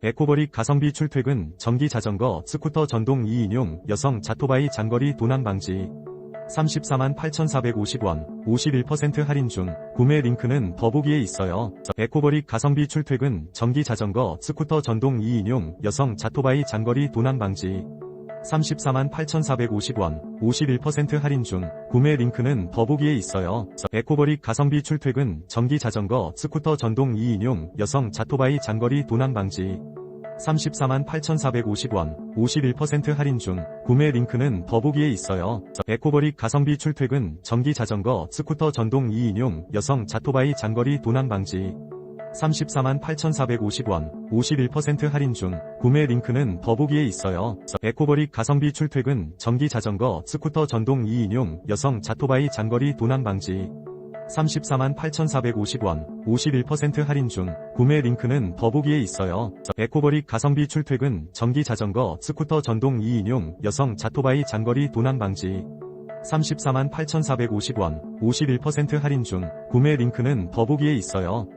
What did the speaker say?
에코버릭 가성비 출퇴근 전기 자전거 스쿠터 전동 2인용 여성 자토바이 장거리 도난 방지 34만 8,450원 51% 할인 중 구매 링크는 더보기에 있어요. 에코버릭 가성비 출퇴근 전기 자전거 스쿠터 전동 2인용 여성 자토바이 장거리 도난 방지 34만 8,450원 51% 할인 중 구매 링크는 더보기에 있어요. 에코버릭 가성비 출퇴근 전기 자전거 스쿠터 전동 2인용 여성 자토바이 장거리 도난 방지 34만 8,450원 51% 할인 중 구매 링크는 더보기에 있어요. 에코버릭 가성비 출퇴근 전기 자전거 스쿠터 전동 2인용 여성 자토바이 장거리 도난 방지 34만 8,450원 51% 할인 중 구매 링크는 더보기에 있어요. 에코버릭 가성비 출퇴근 전기 자전거 스쿠터 전동 2인용 여성 자토바이 장거리 도난 방지 34만 8,450원 51% 할인 중 구매 링크는 더보기에 있어요. 에코버릭 가성비 출퇴근 전기 자전거 스쿠터 전동 2인용 여성 자토바이 장거리 도난 방지 34만 8,450원 51% 할인 중 구매 링크는 더보기에 있어요.